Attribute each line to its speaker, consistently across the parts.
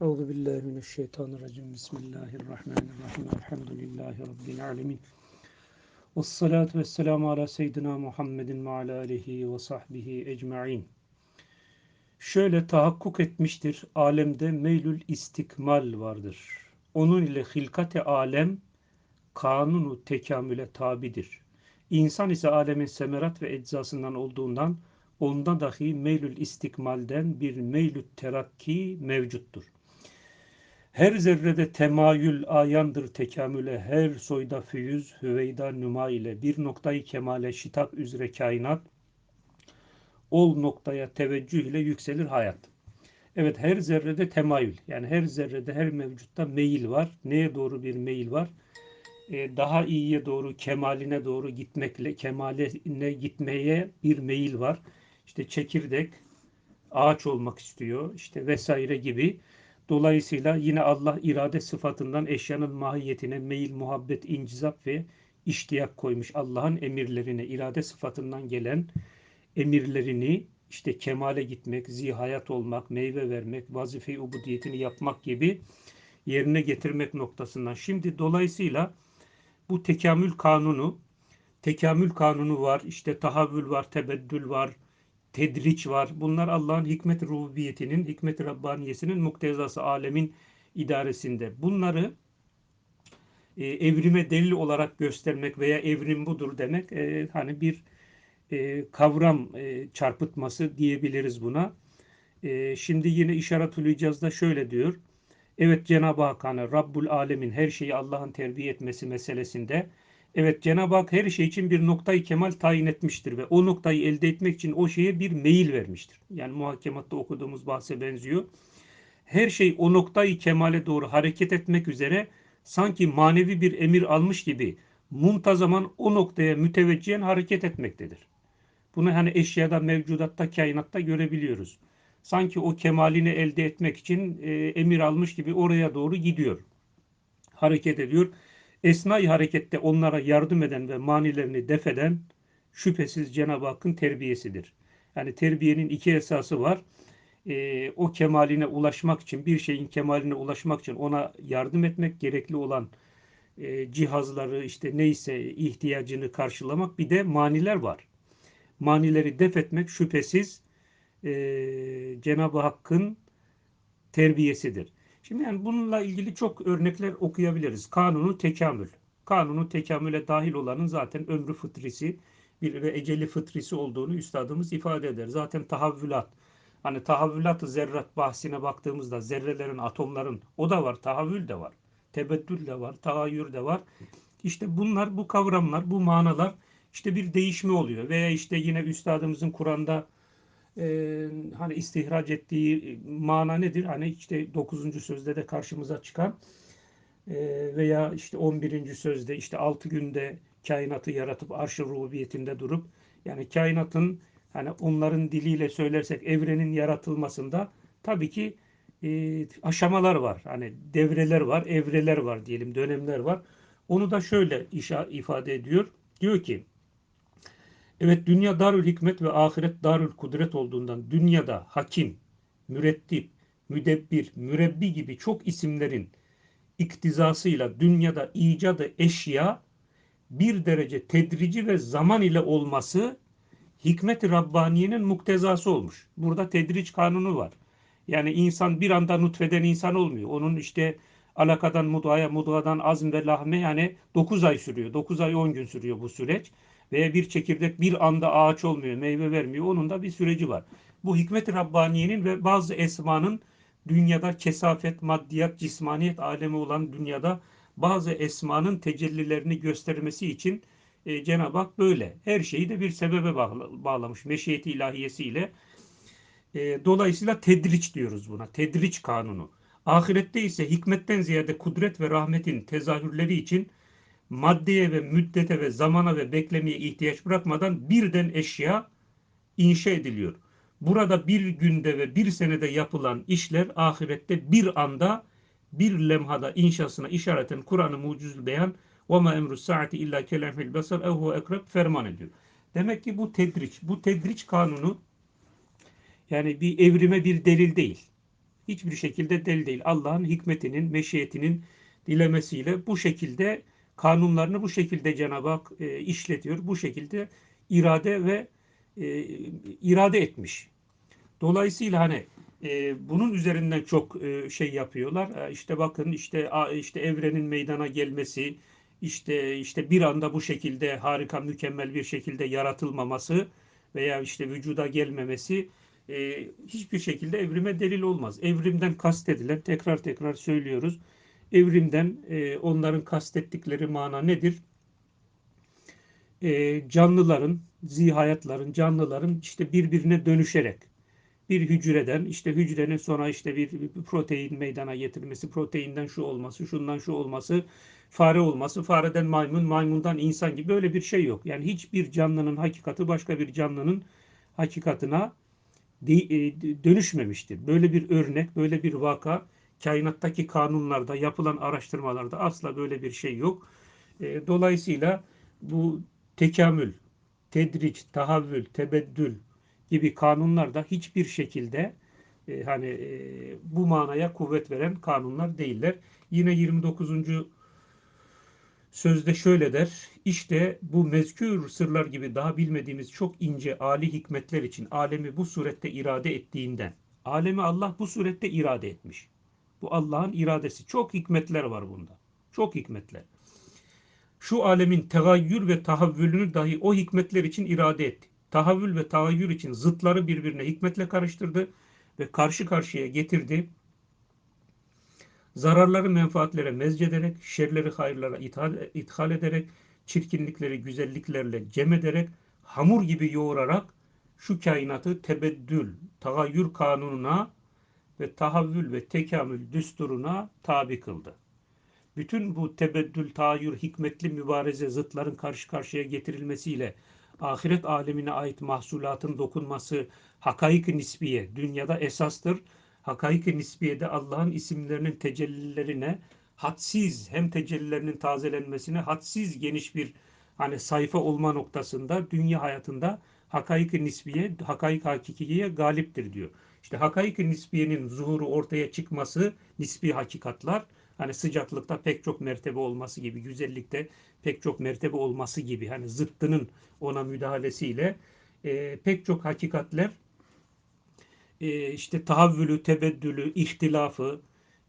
Speaker 1: Euzu billahi mineşşeytanirracim. Bismillahirrahmanirrahim. Elhamdülillahi rabbil alamin. Ves salatu vesselamu ala seyyidina Muhammedin ve ala alihi ve sahbihi ecmaîn. Şöyle tahakkuk etmiştir. Alemde meylül istikmal vardır. Onun ile hilkate alem kanunu tekamüle tabidir. İnsan ise alemin semerat ve eczasından olduğundan onda dahi meylül istikmalden bir meylül terakki mevcuttur. Her zerrede temayül ayandır tekamüle, her soyda füyüz, hüveyda nüma ile bir noktayı kemale şitap üzere kainat, ol noktaya teveccüh ile yükselir hayat. Evet her zerrede temayül, yani her zerrede, her mevcutta meyil var. Neye doğru bir meyil var? Ee, daha iyiye doğru, kemaline doğru gitmekle, kemaline gitmeye bir meyil var. İşte çekirdek, ağaç olmak istiyor, işte vesaire gibi. Dolayısıyla yine Allah irade sıfatından eşyanın mahiyetine meyil, muhabbet, incizap ve iştiyak koymuş. Allah'ın emirlerine irade sıfatından gelen emirlerini işte kemale gitmek, zihayat olmak, meyve vermek, vazife-i ubudiyetini yapmak gibi yerine getirmek noktasından. Şimdi dolayısıyla bu tekamül kanunu, tekamül kanunu var, işte tahavvül var, tebeddül var, tedriç var. Bunlar Allah'ın hikmet rububiyetinin, hikmet rabbaniyesinin muktezası alemin idaresinde. Bunları e, evrime delil olarak göstermek veya evrim budur demek e, hani bir e, kavram e, çarpıtması diyebiliriz buna. E, şimdi yine işaret icazda şöyle diyor. Evet Cenab-ı Hak hani Rabbul Alemin her şeyi Allah'ın terbiye etmesi meselesinde Evet Cenab-ı Hak her şey için bir noktayı kemal tayin etmiştir ve o noktayı elde etmek için o şeye bir meyil vermiştir. Yani muhakematta okuduğumuz bahse benziyor. Her şey o noktayı kemale doğru hareket etmek üzere sanki manevi bir emir almış gibi muntazaman o noktaya müteveccihen hareket etmektedir. Bunu hani eşyada, mevcudatta, kainatta görebiliyoruz. Sanki o kemalini elde etmek için e, emir almış gibi oraya doğru gidiyor. Hareket ediyor esnai harekette onlara yardım eden ve manilerini defeden şüphesiz Cenab-ı Hakk'ın terbiyesidir. Yani terbiyenin iki esası var. E, o kemaline ulaşmak için, bir şeyin kemaline ulaşmak için ona yardım etmek, gerekli olan e, cihazları işte neyse ihtiyacını karşılamak bir de maniler var. Manileri def etmek şüphesiz e, Cenab-ı Hakk'ın terbiyesidir. Şimdi yani bununla ilgili çok örnekler okuyabiliriz. Kanunu tekamül. Kanunu tekamüle dahil olanın zaten ömrü fıtrisi bir ve eceli fıtrisi olduğunu üstadımız ifade eder. Zaten tahavvülat. Hani tahavvülat zerrat bahsine baktığımızda zerrelerin, atomların o da var. Tahavvül de var. Tebeddül de var. Tahayyür de var. İşte bunlar, bu kavramlar, bu manalar işte bir değişme oluyor. Veya işte yine üstadımızın Kur'an'da e, hani istihraç ettiği mana nedir? Hani işte 9. sözde de karşımıza çıkan e, veya işte 11. sözde işte 6 günde kainatı yaratıp arş-ı rububiyetinde durup yani kainatın hani onların diliyle söylersek evrenin yaratılmasında tabii ki e, aşamalar var. Hani devreler var, evreler var diyelim, dönemler var. Onu da şöyle işa, ifade ediyor. Diyor ki Evet dünya darül hikmet ve ahiret darül kudret olduğundan dünyada hakim, mürettip, müdebbir, mürebbi gibi çok isimlerin iktizasıyla dünyada icadı eşya bir derece tedrici ve zaman ile olması hikmet-i Rabbaniye'nin muktezası olmuş. Burada tedriç kanunu var. Yani insan bir anda nutfeden insan olmuyor. Onun işte alakadan mudaya, mudadan azm ve lahme yani 9 ay sürüyor. 9 ay 10 gün sürüyor bu süreç veya bir çekirdek bir anda ağaç olmuyor, meyve vermiyor. Onun da bir süreci var. Bu hikmet-i Rabbaniye'nin ve bazı esmanın dünyada kesafet, maddiyat, cismaniyet alemi olan dünyada bazı esmanın tecellilerini göstermesi için e, Cenab-ı Hak böyle. Her şeyi de bir sebebe bağlamış. Meşiyeti ilahiyesiyle. E, dolayısıyla tedriç diyoruz buna. Tedriç kanunu. Ahirette ise hikmetten ziyade kudret ve rahmetin tezahürleri için maddeye ve müddete ve zamana ve beklemeye ihtiyaç bırakmadan birden eşya inşa ediliyor. Burada bir günde ve bir senede yapılan işler ahirette bir anda bir lemhada inşasına işareten Kur'an-ı mucizül beyan emru saati illa kelamil basar ev huve ekrab ferman ediyor. Demek ki bu tedriç, bu tedriç kanunu yani bir evrime bir delil değil. hiçbir şekilde delil değil. Allah'ın hikmetinin, meşiyetinin dilemesiyle bu şekilde kanunlarını bu şekilde Cenab-ı Hak e, işletiyor. Bu şekilde irade ve e, irade etmiş. Dolayısıyla hani e, bunun üzerinden çok e, şey yapıyorlar. E, işte bakın işte a, işte evrenin meydana gelmesi, işte işte bir anda bu şekilde harika mükemmel bir şekilde yaratılmaması veya işte vücuda gelmemesi e, hiçbir şekilde evrime delil olmaz. Evrimden kastedilen tekrar tekrar söylüyoruz. Evrimden e, onların kastettikleri mana nedir? E, canlıların, zihayatların, canlıların işte birbirine dönüşerek bir hücreden işte hücrenin sonra işte bir, protein meydana getirilmesi, proteinden şu olması, şundan şu olması, fare olması, fareden maymun, maymundan insan gibi böyle bir şey yok. Yani hiçbir canlının hakikati başka bir canlının hakikatına e, dönüşmemiştir. Böyle bir örnek, böyle bir vaka kainattaki kanunlarda, yapılan araştırmalarda asla böyle bir şey yok. E, dolayısıyla bu tekamül, tedriç, tahavvül, tebeddül gibi kanunlar da hiçbir şekilde e, hani e, bu manaya kuvvet veren kanunlar değiller. Yine 29. sözde şöyle der. İşte bu mezkür sırlar gibi daha bilmediğimiz çok ince ali hikmetler için alemi bu surette irade ettiğinden. Alemi Allah bu surette irade etmiş. Bu Allah'ın iradesi. Çok hikmetler var bunda. Çok hikmetler. Şu alemin tegayyür ve tahavvülünü dahi o hikmetler için irade etti. Tahavvül ve tagayyür için zıtları birbirine hikmetle karıştırdı ve karşı karşıya getirdi. Zararları menfaatlere mezcederek, şerleri hayırlara ithal, ithal ederek, çirkinlikleri güzelliklerle cem ederek, hamur gibi yoğurarak şu kainatı tebeddül, tagayyür kanununa ve tahavvül ve tekamül düsturuna tabi kıldı. Bütün bu tebeddül, tahayyür, hikmetli mübareze zıtların karşı karşıya getirilmesiyle ahiret alemine ait mahsulatın dokunması hakaik nisbiye dünyada esastır. hakaik nisbiye de Allah'ın isimlerinin tecellilerine hadsiz hem tecellilerinin tazelenmesine hadsiz geniş bir hani sayfa olma noktasında dünya hayatında hakaik nisbiye, hakaik hakikiye galiptir diyor. İşte hakaik nisbiyenin zuhuru ortaya çıkması nisbi hakikatlar hani sıcaklıkta pek çok mertebe olması gibi, güzellikte pek çok mertebe olması gibi hani zıttının ona müdahalesiyle e, pek çok hakikatler e, işte tahavvülü, tebeddülü, ihtilafı,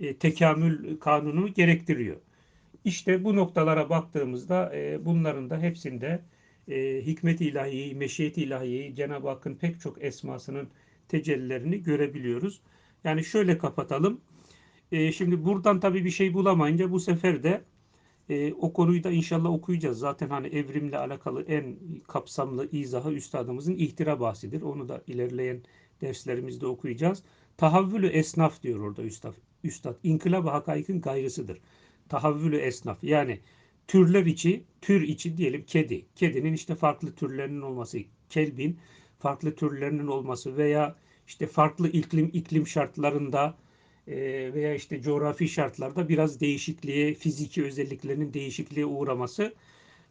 Speaker 1: e, tekamül kanunu gerektiriyor. İşte bu noktalara baktığımızda e, bunların da hepsinde e, hikmet ilahiyi, meşiyet ilahiyi, Cenab-ı Hakk'ın pek çok esmasının tecellilerini görebiliyoruz. Yani şöyle kapatalım. E, şimdi buradan tabii bir şey bulamayınca bu sefer de e, o konuyu da inşallah okuyacağız. Zaten hani evrimle alakalı en kapsamlı izahı üstadımızın ihtira bahsidir. Onu da ilerleyen derslerimizde okuyacağız. Tahavvülü esnaf diyor orada üstad. Üstad. İnkılab-ı hakaikin gayrısıdır. Tahavvülü esnaf. Yani türler içi, tür içi diyelim kedi. Kedinin işte farklı türlerinin olması, kelbin farklı türlerinin olması veya işte farklı iklim iklim şartlarında e, veya işte coğrafi şartlarda biraz değişikliğe, fiziki özelliklerinin değişikliğe uğraması.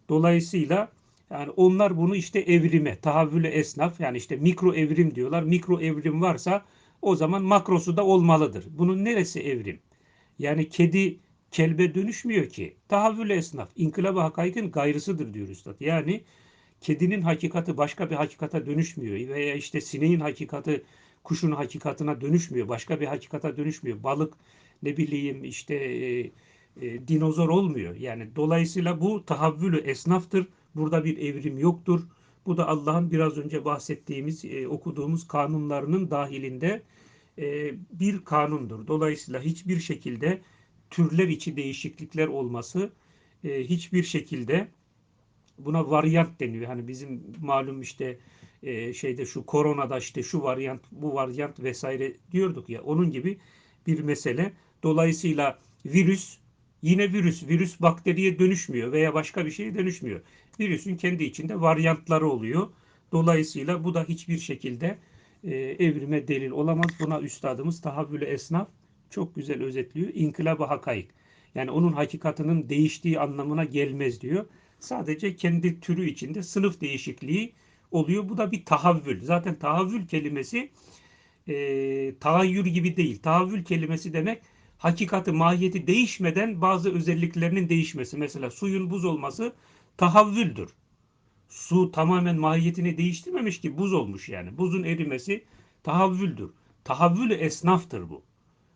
Speaker 1: Dolayısıyla yani onlar bunu işte evrime, tahavvüle esnaf yani işte mikro evrim diyorlar. Mikro evrim varsa o zaman makrosu da olmalıdır. Bunun neresi evrim? Yani kedi kelbe dönüşmüyor ki. Tahavvüle esnaf, inkılab-ı hakaikin gayrısıdır diyor üstad. Yani kedinin hakikati başka bir hakikata dönüşmüyor veya işte sineğin hakikati kuşun hakikatına dönüşmüyor. Başka bir hakikata dönüşmüyor. Balık ne bileyim işte e, e, dinozor olmuyor. Yani dolayısıyla bu tahavvülü esnaftır. Burada bir evrim yoktur. Bu da Allah'ın biraz önce bahsettiğimiz, e, okuduğumuz kanunlarının dahilinde e, bir kanundur. Dolayısıyla hiçbir şekilde türler içi değişiklikler olması e, hiçbir şekilde buna varyant deniyor. Hani bizim malum işte e, şeyde şu koronada işte şu varyant bu varyant vesaire diyorduk ya onun gibi bir mesele. Dolayısıyla virüs yine virüs. Virüs bakteriye dönüşmüyor veya başka bir şeye dönüşmüyor. Virüsün kendi içinde varyantları oluyor. Dolayısıyla bu da hiçbir şekilde e, evrime delil olamaz. Buna üstadımız tahavvülü esnaf çok güzel özetliyor. İnkılab-ı hakaik. Yani onun hakikatının değiştiği anlamına gelmez diyor. Sadece kendi türü içinde sınıf değişikliği oluyor. Bu da bir tahavvül. Zaten tahavvül kelimesi e, tahayyül gibi değil. Tahayyül kelimesi demek hakikati, mahiyeti değişmeden bazı özelliklerinin değişmesi. Mesela suyun buz olması tahavvüldür. Su tamamen mahiyetini değiştirmemiş ki buz olmuş yani. Buzun erimesi tahavvüldür. Tahavvül esnaftır bu.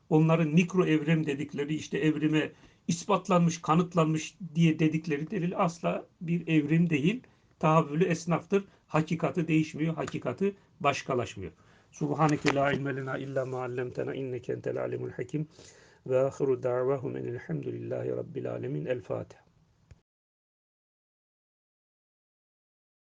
Speaker 1: Onların mikro evrim dedikleri işte evrime ispatlanmış, kanıtlanmış diye dedikleri delil asla bir evrim değil. Tahavvülü esnaftır. Hakikati değişmiyor, hakikati başkalaşmıyor. Subhaneke la ilme lena illa ma allamtena inneke entel alimul hakim ve ahiru da'vahum enelhamdülillahi rabbil alemin. El Fatiha.